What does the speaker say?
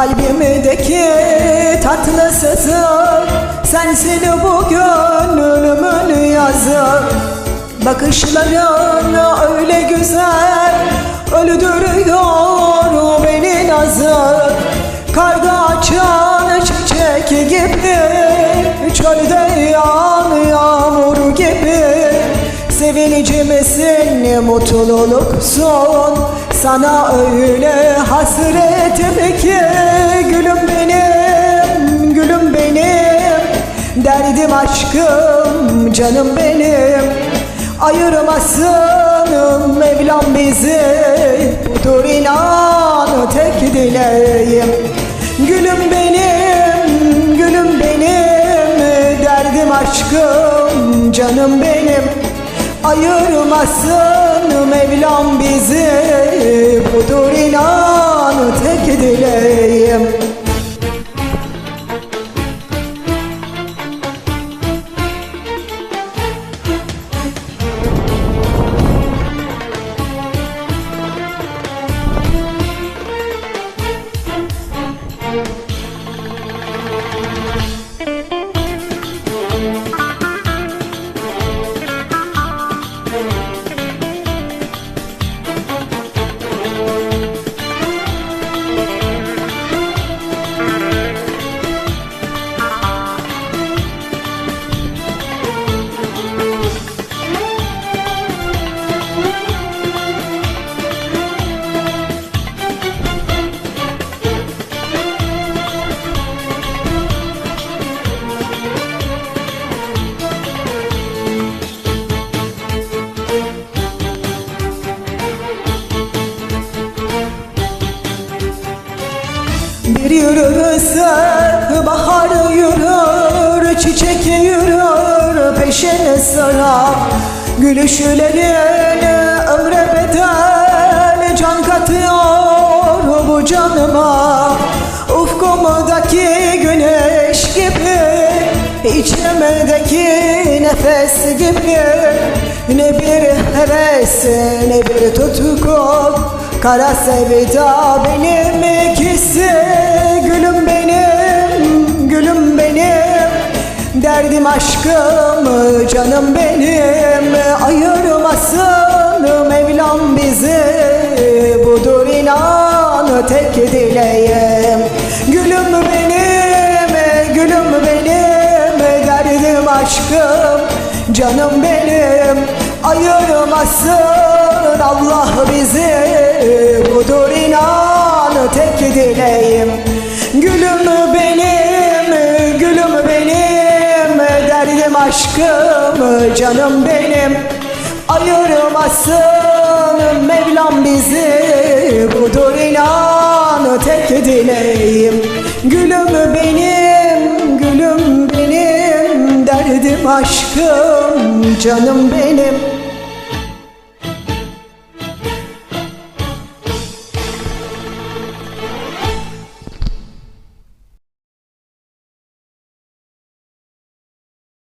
Kalbimdeki tatlı sızı Sensin bu gönlümün yazı. Bakışların öyle güzel Öldürüyor beni nazı. Karda açan çiçek gibi Çölde yağan yağmur gibi. Sevinci misin, mutluluksun Sana öyle hasretim ki Gülüm benim, gülüm benim. Derdim aşkım, canım benim. Ayırmasın Mevlam bizi. Budur inan tek dileğim. Gülüm benim, gülüm benim. Derdim aşkım, canım benim. Ayırmasın Mevlam bizi Budur inan tek dileğim yürürse bahar yürür, çiçek yürür peşine sıra. Gülüşlerin ömre bedel can katıyor bu canıma. Ufkumdaki güneş gibi İçimdeki nefes gibi. Ne bir heves ne bir tutku Kara sevda benim ikisi Derdim aşkım, canım benim. Ayırmasın Mevlam bizi. Budur inan tek dileğim. Gülüm benim, gülüm benim. Derdim aşkım, canım benim. Ayırmasın Allah bizi. Budur inan tek dileğim. Gülüm Derdim aşkım, canım benim. Ayırmasın Mevlam bizi Budur inan tek dileğim. Gülüm benim, gülüm benim Derdim aşkım, canım benim